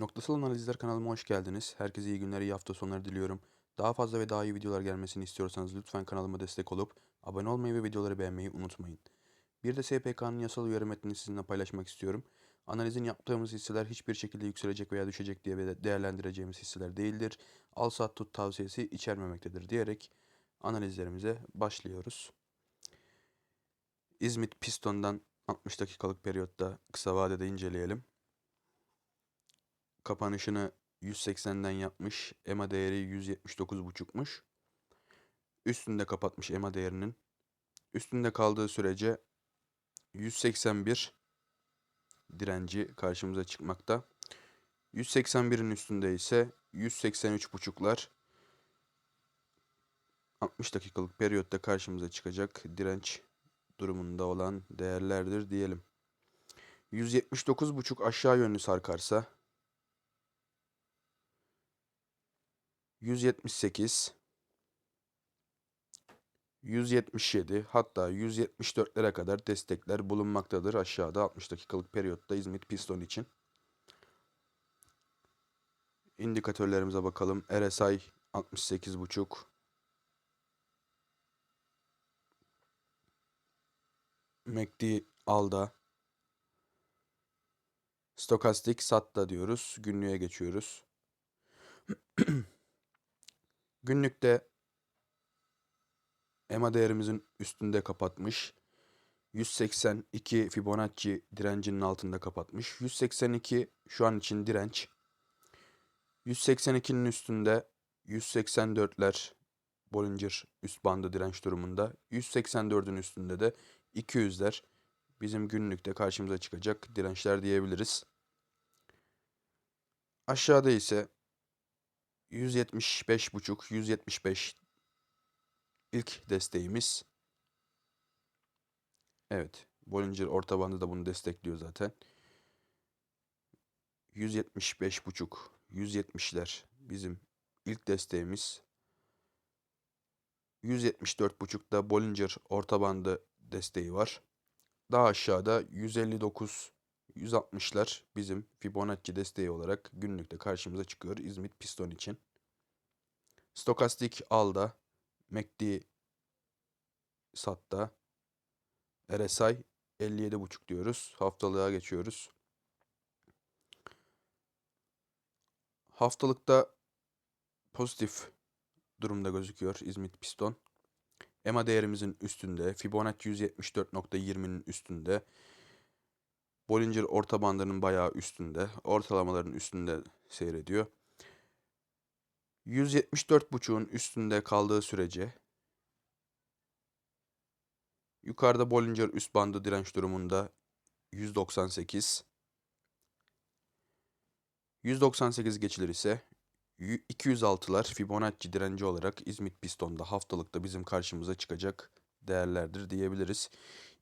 Noktasal Analizler kanalıma hoş geldiniz. Herkese iyi günler, iyi hafta sonları diliyorum. Daha fazla ve daha iyi videolar gelmesini istiyorsanız lütfen kanalıma destek olup abone olmayı ve videoları beğenmeyi unutmayın. Bir de SPK'nın yasal uyarı metnini sizinle paylaşmak istiyorum. Analizin yaptığımız hisseler hiçbir şekilde yükselecek veya düşecek diye de- değerlendireceğimiz hisseler değildir. Al sat tut tavsiyesi içermemektedir diyerek analizlerimize başlıyoruz. İzmit Piston'dan 60 dakikalık periyotta kısa vadede inceleyelim. Kapanışını 180'den yapmış. EMA değeri 179.5'muş. Üstünde kapatmış EMA değerinin. Üstünde kaldığı sürece 181 direnci karşımıza çıkmakta. 181'in üstünde ise 183.5'lar 60 dakikalık periyotta karşımıza çıkacak direnç durumunda olan değerlerdir diyelim. 179.5 aşağı yönlü sarkarsa 178 177 hatta 174'lere kadar destekler bulunmaktadır aşağıda 60 dakikalık periyotta İzmit Piston için. İndikatörlerimize bakalım. RSI 68.5 MACD alda Stokastik satta diyoruz. Günlüğe geçiyoruz. Günlükte EMA değerimizin üstünde kapatmış. 182 Fibonacci direncinin altında kapatmış. 182 şu an için direnç. 182'nin üstünde 184'ler Bollinger üst bandı direnç durumunda. 184'ün üstünde de 200'ler bizim günlükte karşımıza çıkacak dirençler diyebiliriz. Aşağıda ise 175.5 175 ilk desteğimiz. Evet. Bollinger orta bandı da bunu destekliyor zaten. 175.5 170'ler bizim ilk desteğimiz. 174.5'da Bollinger orta bandı desteği var. Daha aşağıda 159 160'lar bizim Fibonacci desteği olarak günlükte karşımıza çıkıyor İzmit Piston için. Stokastik alda, MACD satta, RSI 57.5 diyoruz. Haftalığa geçiyoruz. Haftalıkta pozitif durumda gözüküyor İzmit Piston. EMA değerimizin üstünde, Fibonacci 174.20'nin üstünde, Bollinger orta bandının bayağı üstünde, ortalamaların üstünde seyrediyor. 174.5'un üstünde kaldığı sürece yukarıda Bollinger üst bandı direnç durumunda 198 198 geçilir ise 206'lar Fibonacci direnci olarak İzmit Piston'da haftalıkta bizim karşımıza çıkacak değerlerdir diyebiliriz.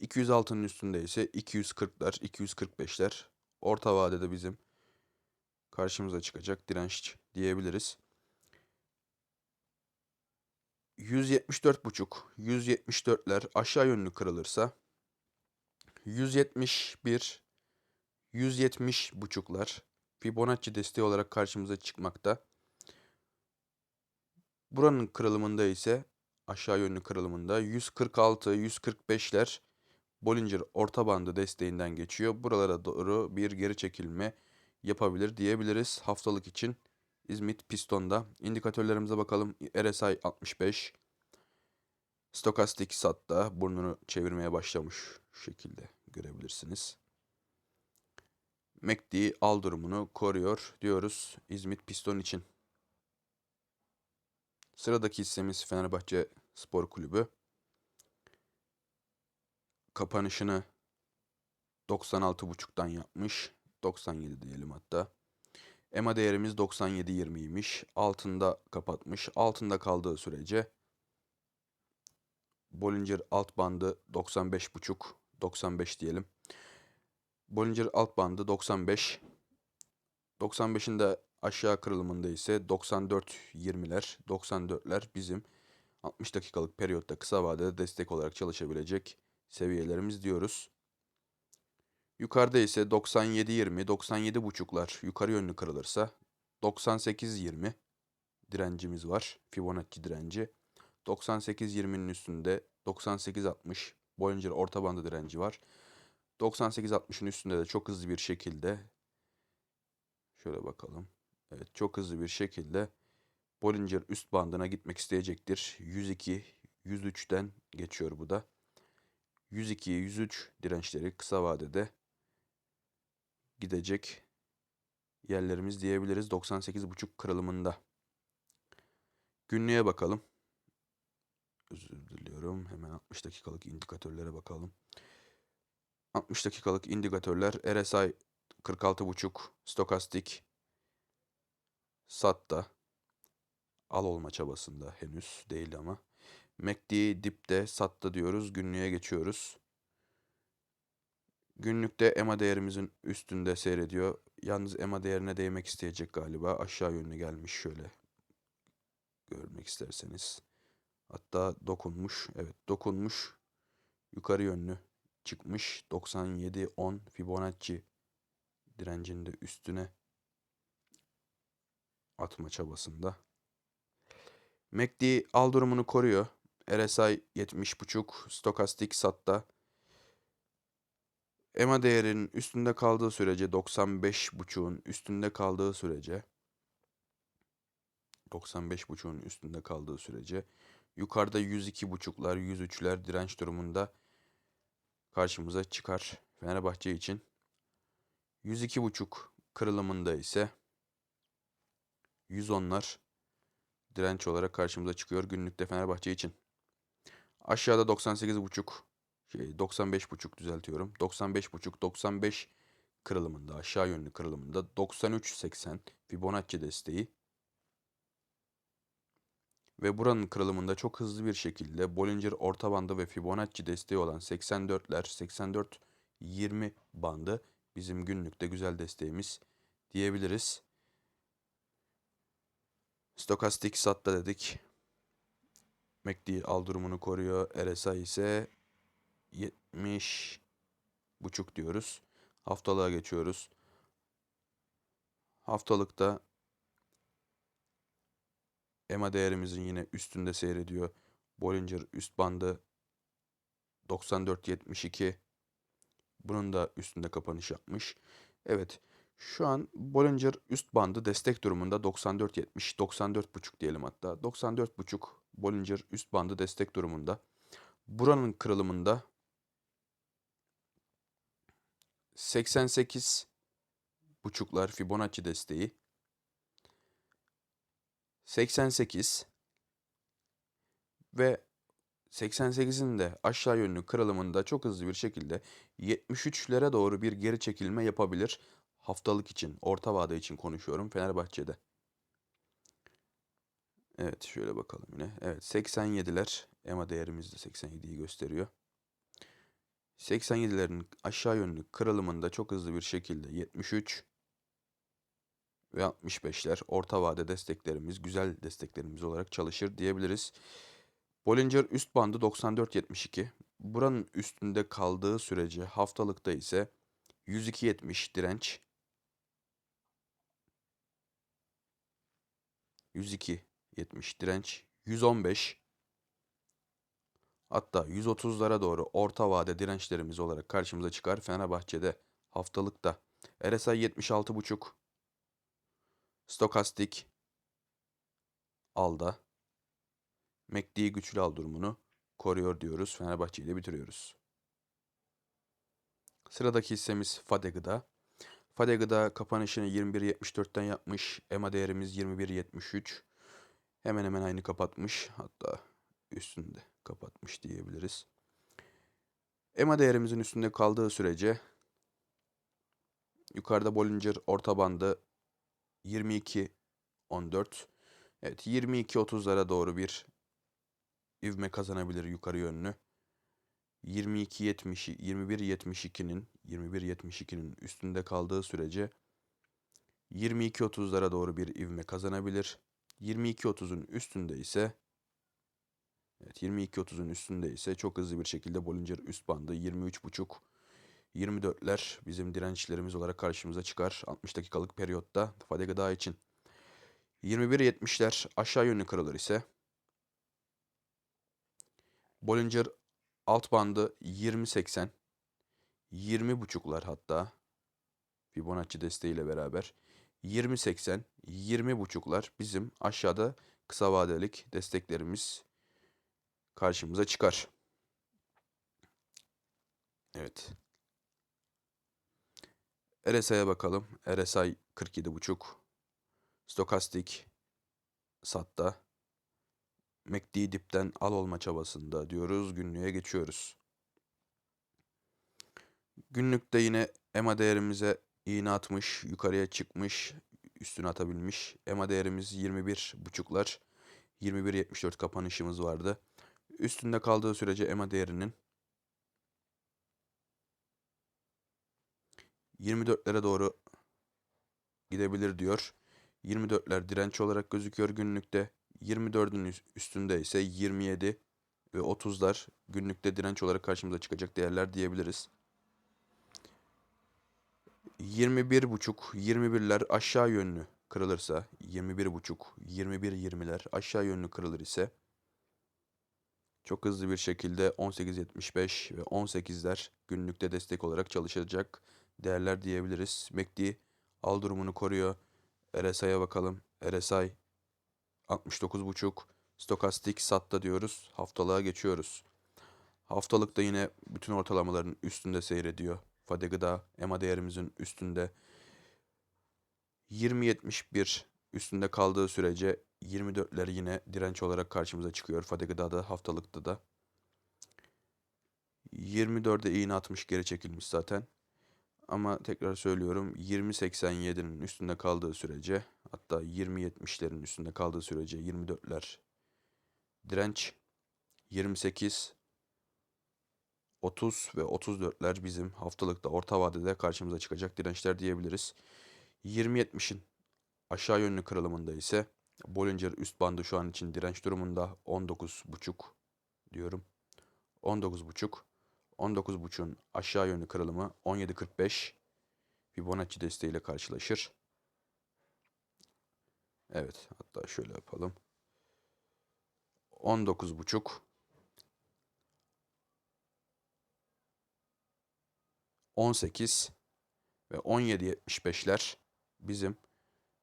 206'nın üstünde ise 240'lar, 245'ler orta vadede bizim karşımıza çıkacak direnç diyebiliriz. 174.5, 174'ler aşağı yönlü kırılırsa 171, 170 buçuklar Fibonacci desteği olarak karşımıza çıkmakta. Buranın kırılımında ise aşağı yönlü kırılımında 146, 145'ler Bollinger orta bandı desteğinden geçiyor. Buralara doğru bir geri çekilme yapabilir diyebiliriz haftalık için. İzmit Piston'da. İndikatörlerimize bakalım. RSI 65. Stokastik satta burnunu çevirmeye başlamış şu şekilde görebilirsiniz. MACD al durumunu koruyor diyoruz İzmit Piston için. Sıradaki hissemiz Fenerbahçe Spor Kulübü. Kapanışını 96.5'tan yapmış. 97 diyelim hatta. EMA değerimiz 97.20'ymiş. Altında kapatmış. Altında kaldığı sürece Bollinger alt bandı 95.5 95 diyelim. Bollinger alt bandı 95. 95'in de aşağı kırılımında ise 94.20'ler, 94'ler bizim 60 dakikalık periyotta kısa vadede destek olarak çalışabilecek seviyelerimiz diyoruz. Yukarıda ise 97.20, 97.5'lar yukarı yönlü kırılırsa 98.20 direncimiz var. Fibonacci direnci. 98.20'nin üstünde 98.60 Bollinger orta bandı direnci var. 98.60'ın üstünde de çok hızlı bir şekilde şöyle bakalım. Evet çok hızlı bir şekilde Bollinger üst bandına gitmek isteyecektir. 102, 103'ten geçiyor bu da. 102, 103 dirençleri kısa vadede gidecek yerlerimiz diyebiliriz 98.5 kırılımında. Günlüğe bakalım. Özür diliyorum. Hemen 60 dakikalık indikatörlere bakalım. 60 dakikalık indikatörler RSI 46.5 stokastik SAT'ta al olma çabasında henüz değil ama. MACD dipte SAT'ta diyoruz. Günlüğe geçiyoruz. Günlükte EMA değerimizin üstünde seyrediyor. Yalnız EMA değerine değmek isteyecek galiba. Aşağı yönlü gelmiş şöyle. Görmek isterseniz. Hatta dokunmuş. Evet dokunmuş. Yukarı yönlü çıkmış. 97-10 Fibonacci direncinde üstüne atma çabasında. MACD al durumunu koruyor. RSI 70.5 stokastik satta EMA değerinin üstünde kaldığı sürece 95.5'un üstünde kaldığı sürece 95.5'un üstünde kaldığı sürece yukarıda 102.5'lar 103'ler direnç durumunda karşımıza çıkar Fenerbahçe için. 102.5 kırılımında ise 110'lar direnç olarak karşımıza çıkıyor günlükte Fenerbahçe için. Aşağıda 98.5 şey 95.5 düzeltiyorum. 95.5 95 kırılımında aşağı yönlü kırılımında 93.80 Fibonacci desteği ve buranın kırılımında çok hızlı bir şekilde Bollinger orta bandı ve Fibonacci desteği olan 84'ler 84 20 bandı bizim günlükte güzel desteğimiz diyebiliriz. Stokastik satta dedik. MACD al durumunu koruyor. RSI ise 70 buçuk diyoruz. Haftalığa geçiyoruz. Haftalıkta EMA değerimizin yine üstünde seyrediyor. Bollinger üst bandı 94.72. Bunun da üstünde kapanış yapmış. Evet. Şu an Bollinger üst bandı destek durumunda 94.70, 94.5 diyelim hatta. 94.5 Bollinger üst bandı destek durumunda. Buranın kırılımında 88 buçuklar Fibonacci desteği. 88 ve 88'in de aşağı yönlü kırılımında çok hızlı bir şekilde 73'lere doğru bir geri çekilme yapabilir. Haftalık için, orta vade için konuşuyorum Fenerbahçe'de. Evet şöyle bakalım yine. Evet 87'ler EMA değerimiz de 87'yi gösteriyor. 87'lerin aşağı yönlü kırılımında çok hızlı bir şekilde 73 ve 65'ler orta vade desteklerimiz, güzel desteklerimiz olarak çalışır diyebiliriz. Bollinger üst bandı 94.72. Buranın üstünde kaldığı sürece haftalıkta ise 102.70 direnç. 102.70 direnç. 115 Hatta 130'lara doğru orta vade dirençlerimiz olarak karşımıza çıkar. Fenerbahçe'de haftalıkta RSI 76.5 Stokastik alda MACD güçlü al durumunu koruyor diyoruz. Fenerbahçe ile bitiriyoruz. Sıradaki hissemiz Fade Gıda. Fade Gıda kapanışını 21.74'ten yapmış. EMA değerimiz 21.73. Hemen hemen aynı kapatmış. Hatta üstünde kapatmış diyebiliriz. EMA değerimizin üstünde kaldığı sürece yukarıda Bollinger orta bandı 22 14 Evet 22 30'lara doğru bir ivme kazanabilir yukarı yönlü. 22 70 21 72'nin 21 72'nin üstünde kaldığı sürece 22 30'lara doğru bir ivme kazanabilir. 22 30'un üstünde ise Evet 22.30'un üstünde ise çok hızlı bir şekilde Bollinger üst bandı 23.5 24'ler bizim dirençlerimiz olarak karşımıza çıkar 60 dakikalık periyotta Fade Gıda için. 21.70'ler aşağı yönlü kırılır ise Bollinger alt bandı 20.80 20 buçuklar hatta Fibonacci desteğiyle beraber 20.80 20 buçuklar bizim aşağıda kısa vadelik desteklerimiz karşımıza çıkar. Evet. RSI'ye bakalım. RSI 47.5. Stokastik satta. MACD dipten al olma çabasında diyoruz. Günlüğe geçiyoruz. Günlükte yine EMA değerimize iğne atmış, yukarıya çıkmış, üstüne atabilmiş. EMA değerimiz 21.5'lar. 21.74 kapanışımız vardı. Üstünde kaldığı sürece EMA değerinin 24'lere doğru gidebilir diyor. 24'ler direnç olarak gözüküyor günlükte. 24'ün üstünde ise 27 ve 30'lar günlükte direnç olarak karşımıza çıkacak değerler diyebiliriz. 21.5, 21'ler aşağı yönlü kırılırsa 21.5, 21-20'ler aşağı yönlü kırılır ise çok hızlı bir şekilde 18.75 ve 18'ler günlükte destek olarak çalışacak değerler diyebiliriz. MACD al durumunu koruyor. RSI'ye bakalım. RSI 69.5. Stokastik satta diyoruz. Haftalığa geçiyoruz. Haftalıkta yine bütün ortalamaların üstünde seyrediyor. Fade gıda EMA değerimizin üstünde. 20.71 üstünde kaldığı sürece 24'ler yine direnç olarak karşımıza çıkıyor. Fade gıdada haftalıkta da. 24'e iğne atmış geri çekilmiş zaten. Ama tekrar söylüyorum 20.87'nin üstünde kaldığı sürece hatta 20.70'lerin üstünde kaldığı sürece 24'ler direnç 28 30 ve 34'ler bizim haftalıkta orta vadede karşımıza çıkacak dirençler diyebiliriz. 20.70'in aşağı yönlü kırılımında ise Bollinger üst bandı şu an için direnç durumunda 19.5 diyorum. 19.5 19.5'un aşağı yönlü kırılımı 17.45 Fibonacci desteğiyle karşılaşır. Evet hatta şöyle yapalım. 19.5 18 ve 17.75'ler bizim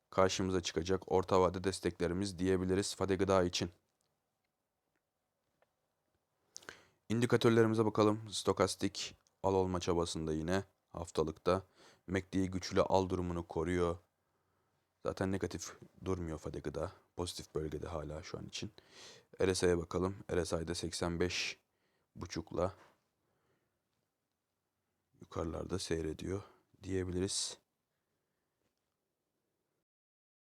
karşımıza çıkacak orta vade desteklerimiz diyebiliriz Fade Gıda için. İndikatörlerimize bakalım. Stokastik al olma çabasında yine haftalıkta. MACD güçlü al durumunu koruyor. Zaten negatif durmuyor Fade Gıda. Pozitif bölgede hala şu an için. RSI'ye bakalım. RSI'de 85 buçukla yukarılarda seyrediyor diyebiliriz.